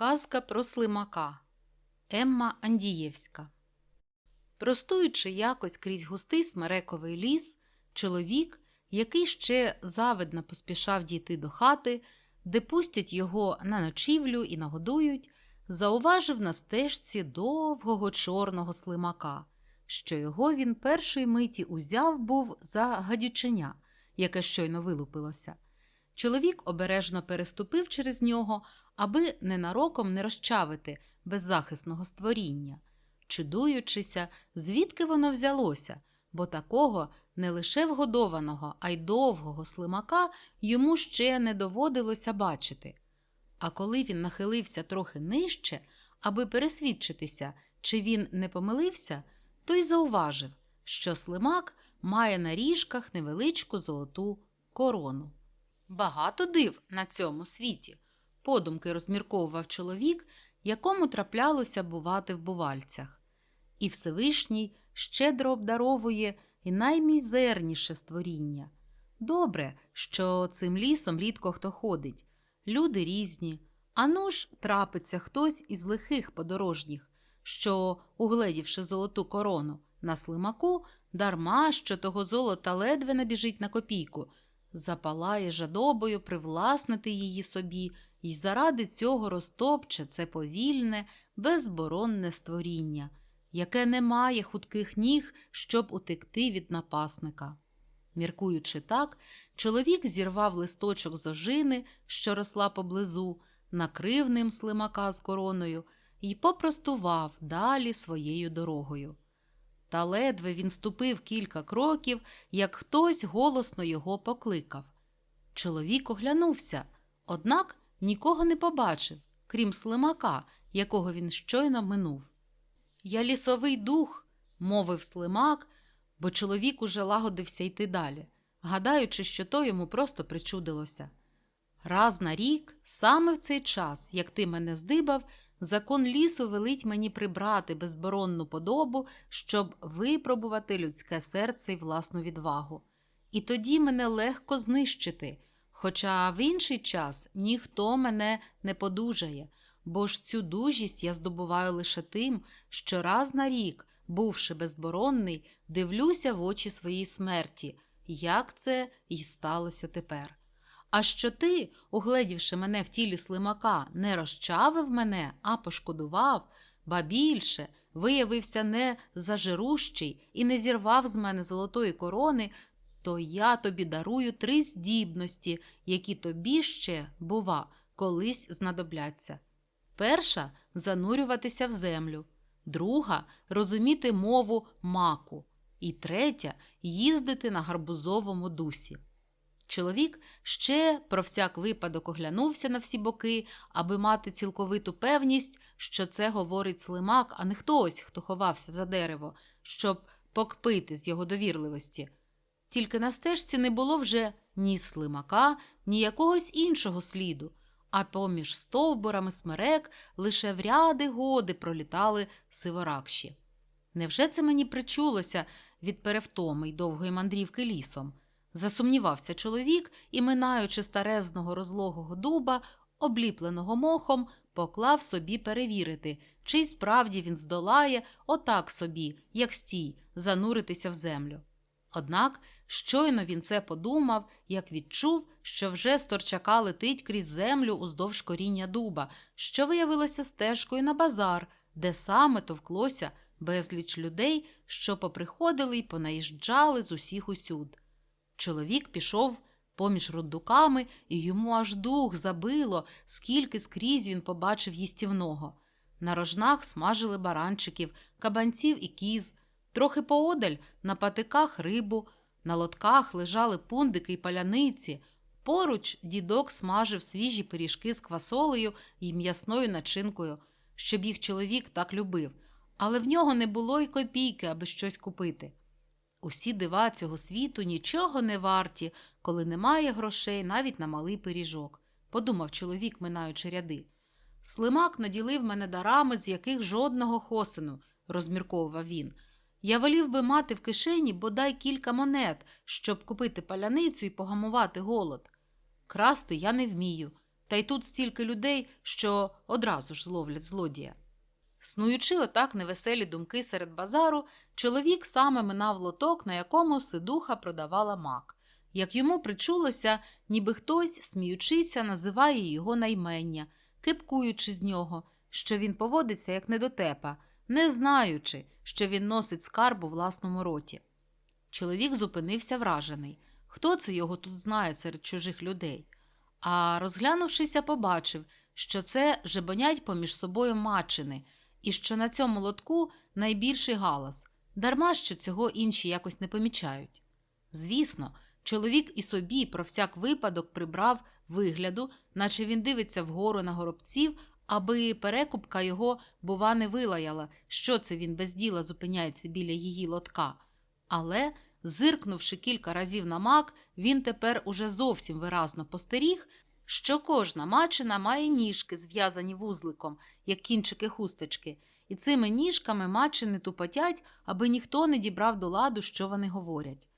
Казка про слимака Емма Андієвська. Простуючи якось крізь густий смерековий ліс, чоловік, який ще завидно поспішав дійти до хати, де пустять його на ночівлю і нагодують, зауважив на стежці довгого чорного слимака, що його він першої миті узяв був за гадюченя, яке щойно вилупилося. Чоловік обережно переступив через нього, аби ненароком не розчавити беззахисного створіння, чудуючися, звідки воно взялося, бо такого не лише вгодованого, а й довгого слимака йому ще не доводилося бачити. А коли він нахилився трохи нижче, аби пересвідчитися, чи він не помилився, то й зауважив, що слимак має на ріжках невеличку золоту корону. Багато див на цьому світі, подумки розмірковував чоловік, якому траплялося бувати в бувальцях. І Всевишній щедро обдаровує і наймізерніше створіння. Добре, що цим лісом рідко хто ходить. Люди різні. Ану ж трапиться хтось із лихих подорожніх, що, угледівши золоту корону на слимаку, дарма що того золота ледве набіжить на копійку, запалає жадобою привласнити її собі і заради цього розтопче це повільне, безборонне створіння, яке не має хутких ніг, щоб утекти від напасника. Міркуючи так, чоловік зірвав листочок з ожини, що росла поблизу, накрив ним слимака з короною і попростував далі своєю дорогою. Та ледве він ступив кілька кроків, як хтось голосно його покликав. Чоловік оглянувся, однак нікого не побачив, крім слимака, якого він щойно минув. Я лісовий дух, мовив слимак, бо чоловік уже лагодився йти далі, гадаючи, що то йому просто причудилося. Раз на рік, саме в цей час, як ти мене здибав, закон лісу велить мені прибрати безборонну подобу, щоб випробувати людське серце й власну відвагу. І тоді мене легко знищити, хоча в інший час ніхто мене не подужає, бо ж цю дужість я здобуваю лише тим, що раз на рік, бувши безборонний, дивлюся в очі своїй смерті, як це й сталося тепер. А що ти, угледівши мене в тілі слимака, не розчавив мене, а пошкодував, ба більше виявився не зажирущий і не зірвав з мене золотої корони, то я тобі дарую три здібності, які тобі ще, бува, колись знадобляться. Перша занурюватися в землю, друга розуміти мову маку, і третя їздити на гарбузовому дусі. Чоловік ще про всяк випадок оглянувся на всі боки, аби мати цілковиту певність, що це говорить слимак, а не хтось, хто ховався за дерево, щоб покпити з його довірливості. Тільки на стежці не було вже ні слимака, ні якогось іншого сліду, а поміж стовбурами смерек лише в ряди годи пролітали сиворакші. Невже це мені причулося від перевтоми й довгої мандрівки лісом? Засумнівався чоловік і, минаючи старезного розлогого дуба, обліпленого мохом, поклав собі перевірити, чи справді він здолає отак собі, як стій, зануритися в землю. Однак щойно він це подумав, як відчув, що вже з торчака летить крізь землю уздовж коріння дуба, що виявилося стежкою на базар, де саме товклося безліч людей, що поприходили й понаїжджали з усіх усюд. Чоловік пішов поміж рундуками, і йому аж дух забило, скільки скрізь він побачив їстівного. На рожнах смажили баранчиків, кабанців і кіз, трохи поодаль на патиках рибу, на лотках лежали пундики й паляниці. Поруч дідок смажив свіжі пиріжки з квасолею і м'ясною начинкою, щоб їх чоловік так любив, але в нього не було й копійки, аби щось купити. Усі дива цього світу нічого не варті, коли немає грошей навіть на малий пиріжок, подумав чоловік, минаючи ряди. Слимак наділив мене дарами, з яких жодного хосину, розмірковував він. Я волів би мати в кишені бодай кілька монет, щоб купити паляницю і погамувати голод. Красти я не вмію, та й тут стільки людей, що одразу ж зловлять злодія. Снуючи отак невеселі думки серед базару, чоловік саме минав лоток, на якому сидуха продавала мак. Як йому причулося, ніби хтось, сміючися, називає його наймення, кипкуючи з нього, що він поводиться як недотепа, не знаючи, що він носить скарб у власному роті. Чоловік зупинився вражений. Хто це його тут знає серед чужих людей? А розглянувшися, побачив, що це жебонять поміж собою мачини, і що на цьому лотку найбільший галас, дарма що цього інші якось не помічають. Звісно, чоловік і собі про всяк випадок прибрав вигляду, наче він дивиться вгору на горобців, аби перекупка його, бува, не вилаяла, що це він без діла зупиняється біля її лотка. Але, зиркнувши кілька разів на мак, він тепер уже зовсім виразно постеріг, що кожна мачина має ніжки, зв'язані вузликом, як кінчики хусточки, і цими ніжками мачини тупотять, аби ніхто не дібрав до ладу, що вони говорять.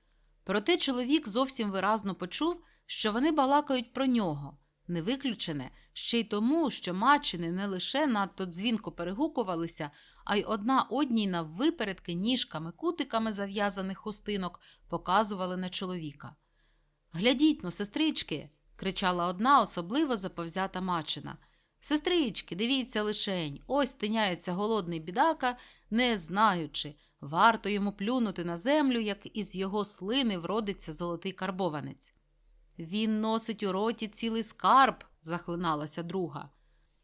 Проте чоловік зовсім виразно почув, що вони балакають про нього, не виключене ще й тому, що мачини не лише надто дзвінко перегукувалися, а й одна одній наввипередки ніжками, кутиками зав'язаних хустинок показували на чоловіка. Глядіть но, сестрички. Кричала одна особливо заповзята мачина. Сестрички, дивіться лишень, ось тиняється голодний бідака, не знаючи, варто йому плюнути на землю, як із його слини вродиться золотий карбованець. Він носить у роті цілий скарб, захлиналася друга.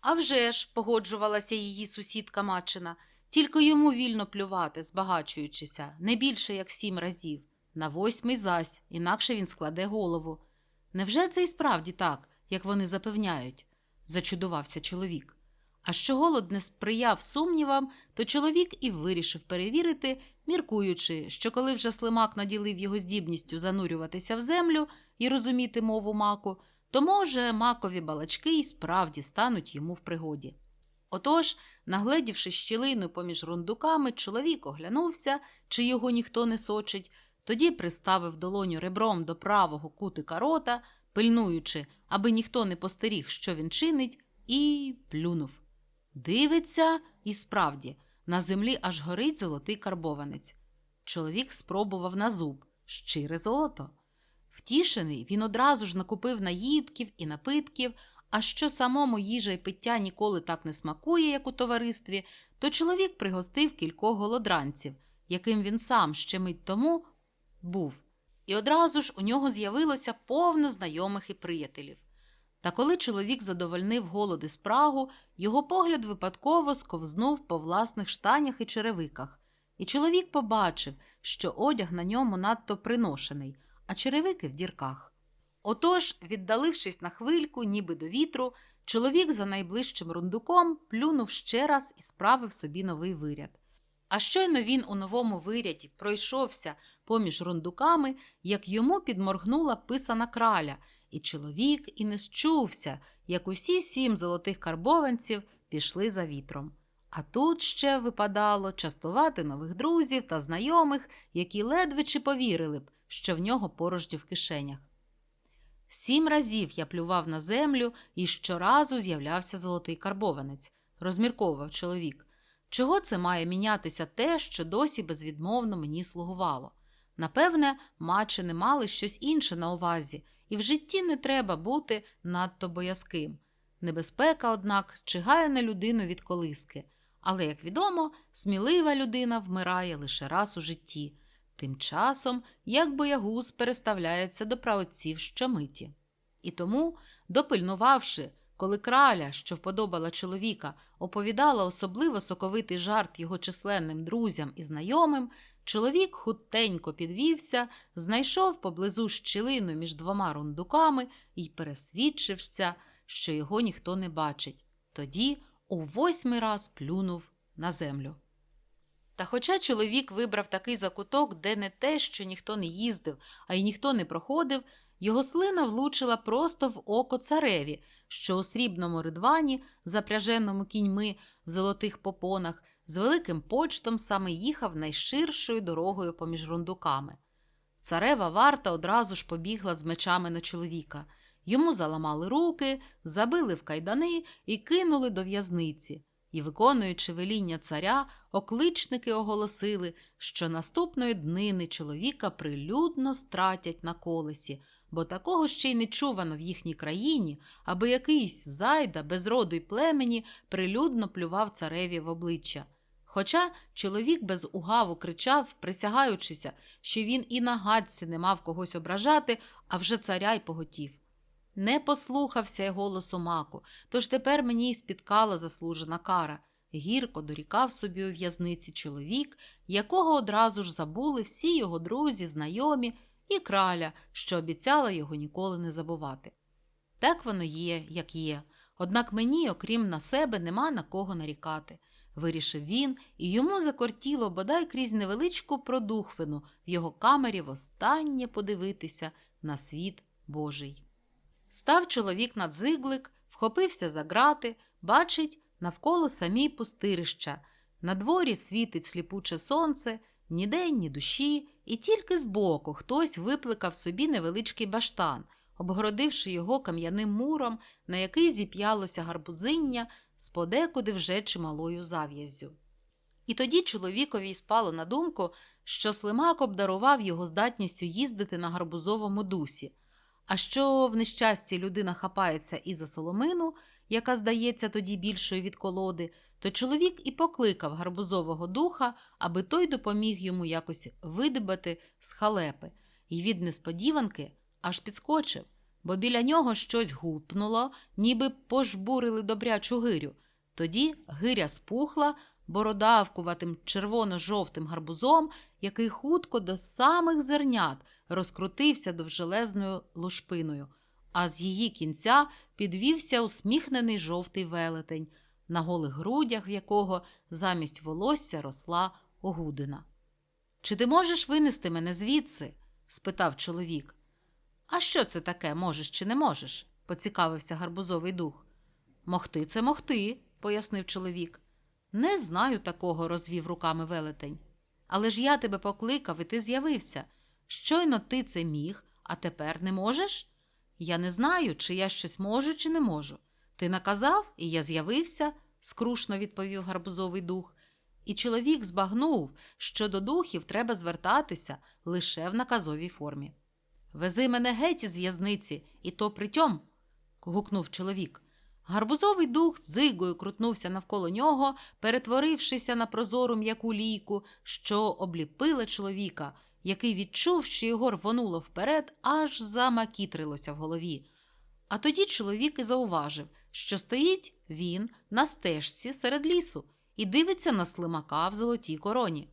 «А вже ж», – погоджувалася її сусідка Мачина, тільки йому вільно плювати, збагачуючися, не більше як сім разів. На восьмий зась, інакше він складе голову. Невже це і справді так, як вони запевняють? зачудувався чоловік. А що голод не сприяв сумнівам, то чоловік і вирішив перевірити, міркуючи, що коли вже слимак наділив його здібністю занурюватися в землю і розуміти мову маку, то, може, макові балачки й справді стануть йому в пригоді. Отож, нагледівши щілину поміж рундуками, чоловік оглянувся, чи його ніхто не сочить, тоді приставив долоню ребром до правого кутика рота, пильнуючи, аби ніхто не постеріг, що він чинить, і плюнув. Дивиться, і справді, на землі аж горить золотий карбованець. Чоловік спробував на зуб щире золото. Втішений, він одразу ж накупив наїдків і напитків, а що самому їжа й пиття ніколи так не смакує, як у товаристві, то чоловік пригостив кількох голодранців, яким він сам ще мить тому був. І одразу ж у нього з'явилося повно знайомих і приятелів. Та коли чоловік задовольнив голод і спрагу, його погляд випадково сковзнув по власних штанях і черевиках, і чоловік побачив, що одяг на ньому надто приношений, а черевики в дірках. Отож, віддалившись на хвильку, ніби до вітру, чоловік за найближчим рундуком плюнув ще раз і справив собі новий виряд. А щойно він у новому виряді пройшовся поміж рундуками, як йому підморгнула писана краля, і чоловік і не счувся, як усі сім золотих карбованців пішли за вітром. А тут ще випадало частувати нових друзів та знайомих, які ледве чи повірили б, що в нього порожньо в кишенях. Сім разів я плював на землю і щоразу з'являвся золотий карбованець, розмірковував чоловік. Чого це має мінятися те, що досі безвідмовно мені слугувало? Напевне, мачини мали щось інше на увазі, і в житті не треба бути надто боязким. Небезпека, однак, чигає на людину від колиски. Але, як відомо, смілива людина вмирає лише раз у житті. Тим часом, як боягуз переставляється до праотців щомиті. І тому, допильнувавши, коли краля, що вподобала чоловіка, оповідала особливо соковитий жарт його численним друзям і знайомим, чоловік хутенько підвівся, знайшов поблизу щілину між двома рундуками і пересвідчився, що його ніхто не бачить. Тоді у восьмий раз плюнув на землю. Та хоча чоловік вибрав такий закуток, де не те, що ніхто не їздив, а й ніхто не проходив, його слина влучила просто в око цареві, що у срібному ридвані, запряженому кіньми в золотих попонах, з великим почтом саме їхав найширшою дорогою поміж рундуками. Царева варта одразу ж побігла з мечами на чоловіка. Йому заламали руки, забили в кайдани і кинули до в'язниці. І, виконуючи веління царя, окличники оголосили, що наступної днини чоловіка прилюдно стратять на колесі, бо такого ще й не чувано в їхній країні, аби якийсь зайда без роду й племені прилюдно плював цареві в обличчя. Хоча чоловік без угаву кричав, присягаючися, що він і на гадці не мав когось ображати, а вже царя й поготів. Не послухався й голосу маку, тож тепер мені й спіткала заслужена кара. Гірко дорікав собі у в'язниці чоловік, якого одразу ж забули всі його друзі, знайомі і краля, що обіцяла його ніколи не забувати. Так воно є, як є, однак мені, окрім на себе, нема на кого нарікати. Вирішив він, і йому закортіло бодай крізь невеличку продухвину в його камері востаннє подивитися на світ Божий. Став чоловік на дзиглик, вхопився за грати, бачить навколо самі пустирища. На дворі світить сліпуче сонце, ні день, ні душі, і тільки збоку хтось випликав собі невеличкий баштан, обгородивши його кам'яним муром, на який зіп'ялося гарбузиння з подекуди вже чималою зав'яззю. І тоді чоловікові спало на думку, що слимак обдарував його здатністю їздити на гарбузовому дусі. А що в нещасті людина хапається і за соломину, яка здається тоді більшою від колоди, то чоловік і покликав гарбузового духа, аби той допоміг йому якось видибати з халепи, і від несподіванки аж підскочив, бо біля нього щось гупнуло, ніби пожбурили добрячу гирю. Тоді гиря спухла бородавкуватим червоно-жовтим гарбузом, який хутко до самих зернят розкрутився довжелезною лушпиною, а з її кінця підвівся усміхнений жовтий велетень, на голих грудях якого замість волосся росла огудина. Чи ти можеш винести мене звідси? спитав чоловік. А що це таке, можеш чи не можеш? поцікавився гарбузовий дух. Могти це могти, пояснив чоловік. Не знаю такого, розвів руками велетень. Але ж я тебе покликав, і ти з'явився. Щойно ти це міг, а тепер не можеш? Я не знаю, чи я щось можу, чи не можу. Ти наказав, і я з'явився, скрушно відповів гарбузовий дух. І чоловік збагнув, що до духів треба звертатися лише в наказовій формі. Вези мене геть із в'язниці, і то притьом. гукнув чоловік. Гарбузовий дух зигою крутнувся навколо нього, перетворившися на прозору м'яку лійку, що обліпила чоловіка, який відчув, що його рвонуло вперед, аж замакітрилося в голові. А тоді чоловік і зауважив, що стоїть він на стежці серед лісу і дивиться на слимака в золотій короні.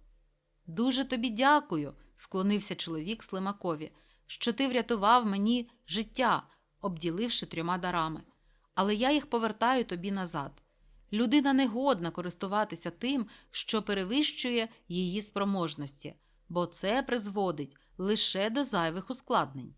Дуже тобі дякую, вклонився чоловік слимакові, що ти врятував мені життя, обділивши трьома дарами. Але я їх повертаю тобі назад. Людина не годна користуватися тим, що перевищує її спроможності, бо це призводить лише до зайвих ускладнень.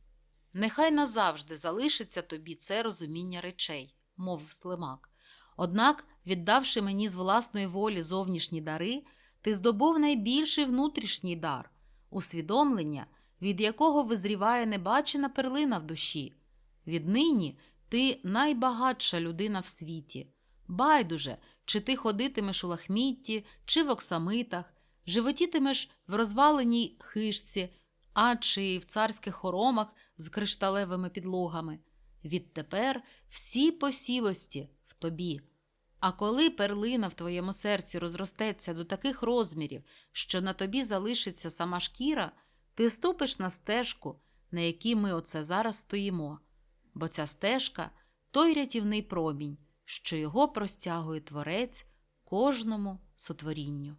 Нехай назавжди залишиться тобі це розуміння речей, мовив слимак. Однак, віддавши мені з власної волі зовнішні дари, ти здобув найбільший внутрішній дар усвідомлення, від якого визріває небачена перлина в душі. Віднині ти найбагатша людина в світі. Байдуже, чи ти ходитимеш у лахмітті, чи в оксамитах, животітимеш в розваленій хижці, а чи в царських хоромах з кришталевими підлогами. Відтепер всі посілості в тобі. А коли перлина в твоєму серці розростеться до таких розмірів, що на тобі залишиться сама шкіра, ти ступиш на стежку, на якій ми оце зараз стоїмо, бо ця стежка той рятівний промінь, що його простягує творець кожному сотворінню.